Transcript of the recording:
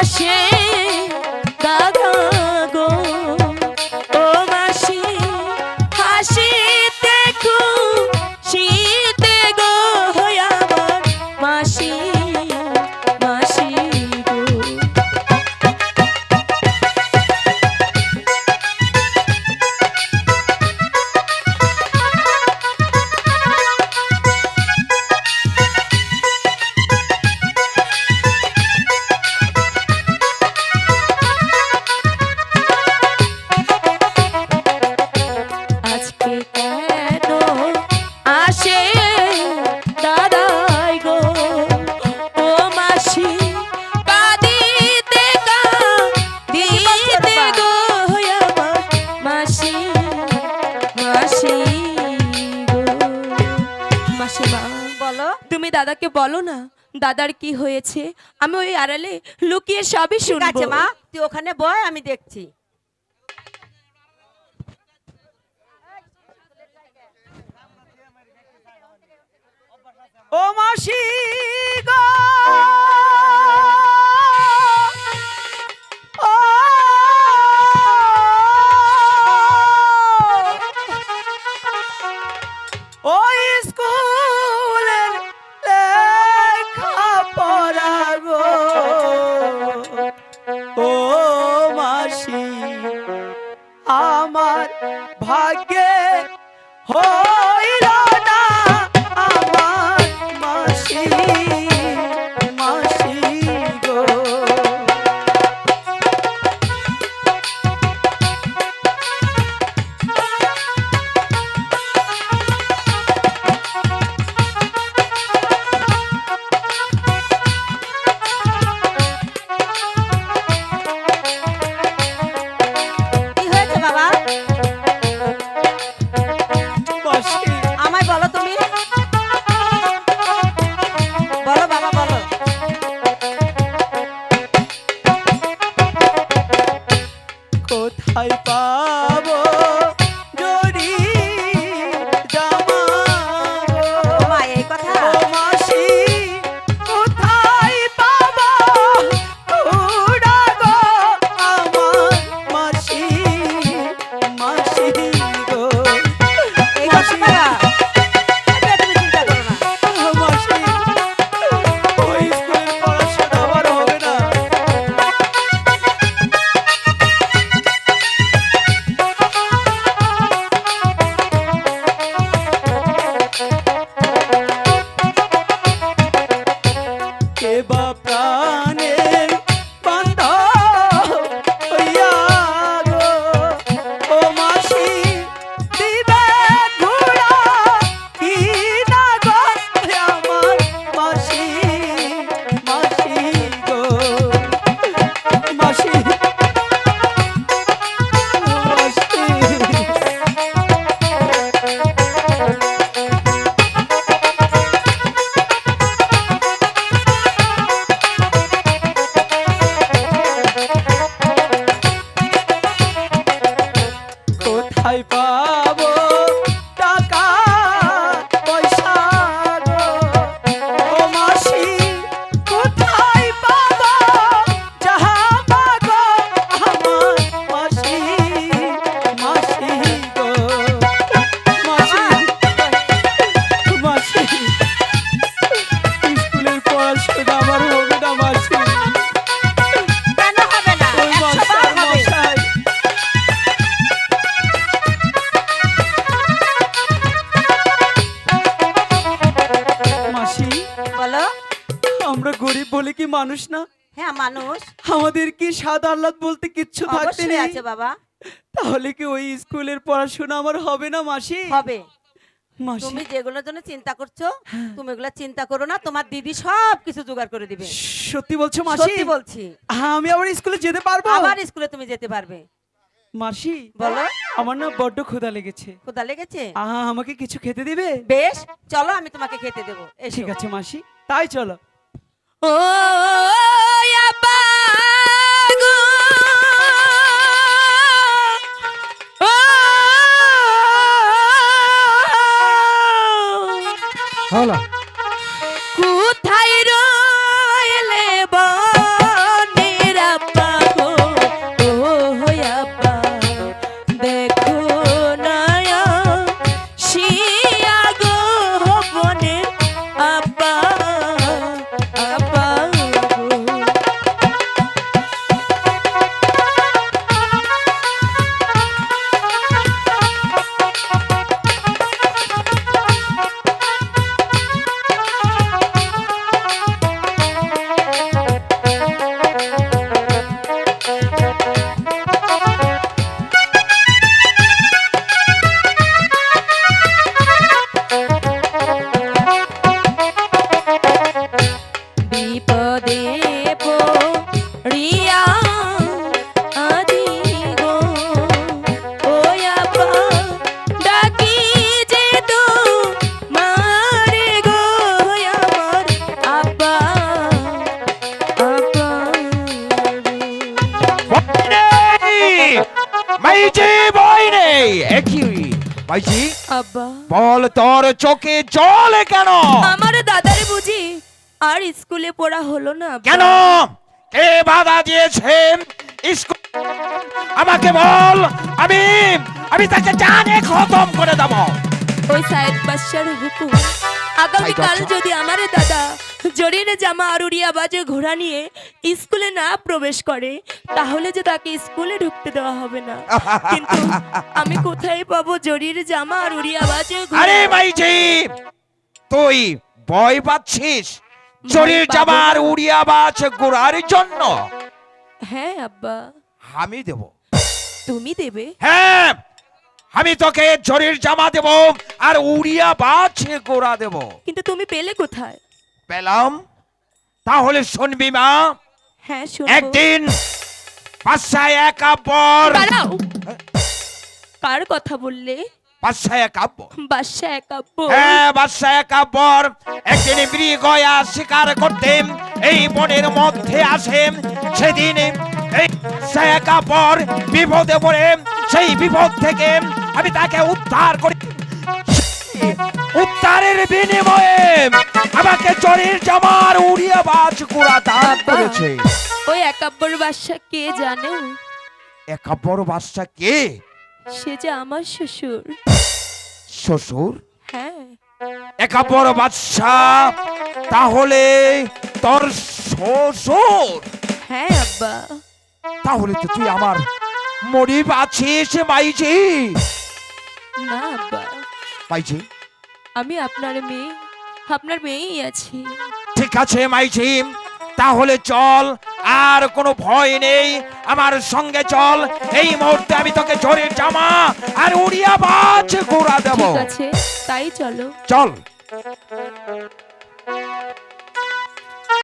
crushing. বলো না দাদার কি হয়েছে? আমি ওই আড়ালে লুকিয়ে সবই ঠিক আছে মা তুই ওখানে বয় আমি দেখছি। কোথায় পাবো বলে কি মানুষ না? হ্যাঁ মানুষ। আমাদের কি স্বাদ আহ্লাদ বলতে কিচ্ছু থাকতে নেই? আছে বাবা। তাহলে কি ওই স্কুলের পড়াশোনা আমার হবে না মাসি? হবে। তুমি যেগুলোর জন্য চিন্তা করছ তুমি এগুলো চিন্তা করো না তোমার দিদি সব কিছু জোগাড় করে দিবে। সত্যি বলছো মাসি? সত্যি বলছি। হ্যাঁ, আমি আবার স্কুলে যেতে পারব? আবার স্কুলে তুমি যেতে পারবে। মাসি বলো। আমার না বড্ড ক্ষুধা লেগেছে। কোথা লেগেছে? আহা আমাকে কিছু খেতে দিবে? বেশ চলো আমি তোমাকে খেতে দেবো। এসো। ঠিক আছে মাসি। তাই চলো। ও মাইজি বই নেই। একই মাইজি আব্বা। বল তোর চোখে জল কেন? আমার দাদারে বুঝি আর স্কুলে পড়া হলো না কেন? কে বাধা দিয়েছে? স্কুল আমাকে বল আমি আমি তাকে জানে খতম করে দেব। ওই সাহেব বাদশার হুকুম। আগামীকাল যদি আমারে দাদা জরিনে জামা আর উড়িয়া বাজে ঘোড়া নিয়ে স্কুলে না প্রবেশ করে তাহলে যে তাকে স্কুলে ঢুকতে দেওয়া হবে না। কিন্তু আমি কোথায় পাবো জরির জামা আর উড়িয়া বাজে? আরে মাইজি তুই ভয় পাচ্ছিস? পাবো। জামার না। উড়িয়া বাজ গোড়ার জন্য? হ্যাঁ আব্বা। আমি দেব। তুমি দেবে? হ্যাঁ। আমি তোকে জরির জামা দেব আর উড়িয়া বাজ গোড়া দেব। কিন্তু তুমি পেলে কোথায়? পেলাম। তাহলে শুনবি মা। হ্যাঁ শুনব। একদিন বাসায় একা পর কার কথা বললে? বাসায় একা পর বাদশা একাব্য হ্যাঁ বাদশাহ কাপড় একদিন মৃগয়া শিকার করতেন এই বনের মধ্যে আসেন সেদিন এই বাদশাহ কাপড় বিপদে পড়ে। সেই বিপদ থেকে আমি তাকে উদ্ধার করি। উদ্ধারের বিনিময়ে আমাকে চরের জামার উড়িয়া বাজ কুড়া দান করেছে। ওই একাব্বর বাদশা কে জানো একাপড় বাদশা কে? সে যে আমার শ্বশুর। শ্বশুর? হ্যাঁ। একাপড় বাদশা তাহলে তোর শ্বশুর? হ্যাঁ আব্বা। তাহলে তো তুই আমার মরিব আছিস মাইজি। না আব্বা মাইজি আমি আপনার মেয়ে আপনার মেয়েই আছি। ঠিক আছে মাইজি তাহলে চল আর কোনো ভয় নেই। আমার সঙ্গে চল। এই মুহূর্তে আমি তোকে জোরের জামা আর উড়িয়া বাজ ঘোরা দেব। ঠিক আছে তাই চলো। চল।